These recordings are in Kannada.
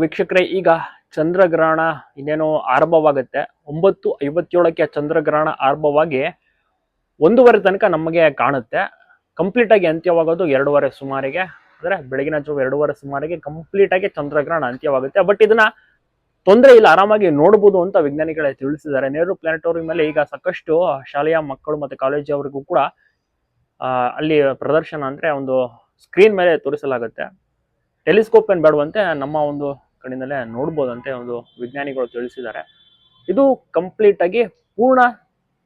ವೀಕ್ಷಕರೇ, ಈಗ ಚಂದ್ರಗ್ರಹಣ ಇನ್ನೇನೋ ಆರಂಭವಾಗುತ್ತೆ. ಒಂಬತ್ತು ಐವತ್ತೇಳಕ್ಕೆ ಚಂದ್ರಗ್ರಹಣ ಆರಂಭವಾಗಿ ಒಂದೂವರೆ ತನಕ ನಮಗೆ ಕಾಣುತ್ತೆ. ಕಂಪ್ಲೀಟ್ ಆಗಿ ಅಂತ್ಯವಾಗೋದು ಎರಡೂವರೆ ಸುಮಾರಿಗೆ. ಅಂದ್ರೆ ಬೆಳಗಿನ ಜಾವ ಎರಡೂವರೆ ಸುಮಾರಿಗೆ ಕಂಪ್ಲೀಟ್ ಆಗಿ ಚಂದ್ರಗ್ರಹಣ ಅಂತ್ಯವಾಗುತ್ತೆ. ಬಟ್ ಇದನ್ನ ತೊಂದರೆ ಇಲ್ಲ, ಆರಾಮಾಗಿ ನೋಡಬಹುದು ಅಂತ ವಿಜ್ಞಾನಿಗಳೇ ತಿಳಿಸಿದ್ದಾರೆ. ನೆಹರು ಪ್ಲಾನೆಟೋರಿಯಂ ಮೇಲೆ ಈಗ ಸಾಕಷ್ಟು ಶಾಲೆಯ ಮಕ್ಕಳು ಮತ್ತೆ ಕಾಲೇಜವರಿಗೂ ಕೂಡ ಅಲ್ಲಿ ಪ್ರದರ್ಶನ ಅಂದ್ರೆ ಒಂದು ಸ್ಕ್ರೀನ್ ಮೇಲೆ ತೋರಿಸಲಾಗುತ್ತೆ. ಟೆಲಿಸ್ಕೋಪ್ ಏನು ಬೇಡವಂತೆ ನಮ್ಮ ಒಂದು ಕಡೆಯಿಂದಲೇ ನೋಡ್ಬೋದಂತೆ ಒಂದು ವಿಜ್ಞಾನಿಗಳು ತಿಳಿಸಿದ್ದಾರೆ. ಇದು ಕಂಪ್ಲೀಟ್ ಆಗಿ ಪೂರ್ಣ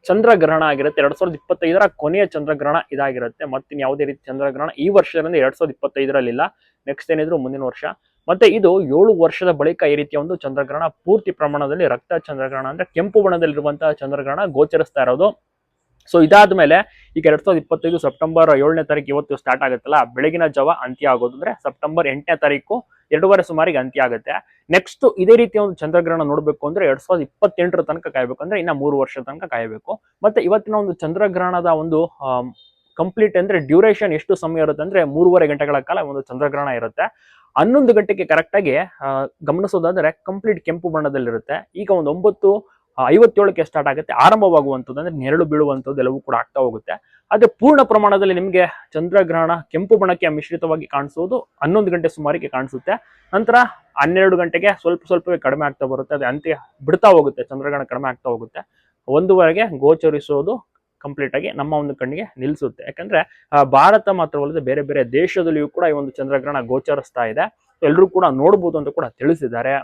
ಚಂದ್ರಗ್ರಹಣ ಆಗಿರುತ್ತೆ. ಎರಡ್ ಸಾವಿರದ ಇಪ್ಪತ್ತೈದರ ಕೊನೆಯ ಚಂದ್ರಗ್ರಹಣ ಇದಾಗಿರುತ್ತೆ. ಮತ್ತಿನ್ ಯಾವುದೇ ರೀತಿ ಚಂದ್ರಗ್ರಹಣ ಈ ವರ್ಷದಿಂದ ಎರಡ್ ಸಾವಿರದ ಇಪ್ಪತ್ತೈದರಲ್ಲಿ ಇಲ್ಲ ನೆಕ್ಸ್ಟ್ ಏನಿದ್ರು ಮುಂದಿನ ವರ್ಷ. ಮತ್ತೆ ಇದು ಏಳು ವರ್ಷದ ಬಳಿಕ ಈ ರೀತಿಯ ಒಂದು ಚಂದ್ರಗ್ರಹಣ ಪೂರ್ತಿ ಪ್ರಮಾಣದಲ್ಲಿ ರಕ್ತ ಚಂದ್ರಗ್ರಹಣ ಅಂದ್ರೆ ಕೆಂಪು ಬಣ್ಣದಲ್ಲಿರುವಂತಹ ಚಂದ್ರಗ್ರಹಣ ಗೋಚರಿಸ್ತಾ ಇರೋದು. ಸೊ ಇದಾದ್ಮೇಲೆ ಈಗ ಎರಡ್ ಸಾವಿರದ ಇಪ್ಪತ್ತೈದು ಸೆಪ್ಟೆಂಬರ್ ಏಳನೇ ತಾರೀಕು ಇವತ್ತು ಸ್ಟಾರ್ಟ್ ಆಗುತ್ತಲ್ಲ, ಬೆಳಗಿನ ಜಾವ ಅಂತ್ಯ ಆಗೋದು ಅಂದ್ರೆ ಸೆಪ್ಟೆಂಬರ್ ಎಂಟನೇ ತಾರೀಕು ಎರಡೂವರೆ ಸುಮಾರಿಗೆ ಅಂತ್ಯ ಆಗುತ್ತೆ. ನೆಕ್ಸ್ಟ್ ಇದೇ ರೀತಿಯ ಒಂದು ಚಂದ್ರಗ್ರಹಣ ನೋಡಬೇಕು ಅಂದ್ರೆ ಎರಡ್ ಸಾವಿರದ ಇಪ್ಪತ್ತೆಂಟರ ತನಕ ಕಾಯಬೇಕು ಅಂದ್ರೆ ಇನ್ನ ಮೂರು ವರ್ಷ ತನಕ ಕಾಯಬೇಕು. ಮತ್ತೆ ಇವತ್ತಿನ ಒಂದು ಚಂದ್ರಗ್ರಹಣದ ಒಂದು ಕಂಪ್ಲೀಟ್ ಅಂದ್ರೆ ಡ್ಯೂರೇಷನ್ ಎಷ್ಟು ಸಮಯ ಇರುತ್ತೆ ಅಂದ್ರೆ ಮೂರುವರೆ ಗಂಟೆಗಳ ಕಾಲ ಒಂದು ಚಂದ್ರಗ್ರಹಣ ಇರುತ್ತೆ. ಹನ್ನೊಂದು ಗಂಟೆಗೆ ಕರೆಕ್ಟ್ ಆಗಿ ಗಮನಿಸೋದಾದ್ರೆ ಕಂಪ್ಲೀಟ್ ಕೆಂಪು ಬಣ್ಣದಲ್ಲಿರುತ್ತೆ. ಈಗ ಒಂದು ಒಂಬತ್ತು ಐವತ್ತೇಳಕ್ಕೆ ಸ್ಟಾರ್ಟ್ ಆಗುತ್ತೆ. ಆರಂಭವಾಗುವಂಥದ್ದು ಅಂದ್ರೆ ನೆರಳು ಬೀಳುವಂಥದ್ದು ಎಲ್ಲವೂ ಕೂಡ ಆಗ್ತಾ ಹೋಗುತ್ತೆ. ಆದರೆ ಪೂರ್ಣ ಪ್ರಮಾಣದಲ್ಲಿ ನಿಮಗೆ ಚಂದ್ರಗ್ರಹಣ, ಕೆಂಪು ಬಣ್ಣಕ್ಕೆ ಮಿಶ್ರಿತವಾಗಿ ಕಾಣಿಸೋದು ಹನ್ನೊಂದು ಗಂಟೆ ಸುಮಾರಿಗೆ ಕಾಣಿಸುತ್ತೆ. ನಂತರ ಹನ್ನೆರಡು ಗಂಟೆಗೆ ಸ್ವಲ್ಪ ಸ್ವಲ್ಪವೇ ಕಡಿಮೆ ಆಗ್ತಾ ಬರುತ್ತೆ. ಅದು ಅಂತ್ಯ ಬಿಡ್ತಾ ಹೋಗುತ್ತೆ, ಚಂದ್ರಗ್ರಹಣ ಕಡಿಮೆ ಆಗ್ತಾ ಹೋಗುತ್ತೆ. ಒಂದುವರೆಗೆ ಗೋಚರಿಸೋದು ಕಂಪ್ಲೀಟ್ ಆಗಿ ನಮ್ಮ ಒಂದು ಕಣ್ಣಿಗೆ ನಿಲ್ಲಿಸುತ್ತೆ ಯಾಕಂದ್ರೆ ಭಾರತ ಮಾತ್ರವಲ್ಲದೆ ಬೇರೆ ಬೇರೆ ದೇಶದಲ್ಲಿಯೂ ಕೂಡ ಈ ಒಂದು ಚಂದ್ರಗ್ರಹಣ ಗೋಚರಿಸ್ತಾ ಇದೆ. ಎಲ್ಲರೂ ಕೂಡ ನೋಡ್ಬೋದು ಅಂತ ಕೂಡ ತಿಳಿಸಿದ್ದಾರೆ.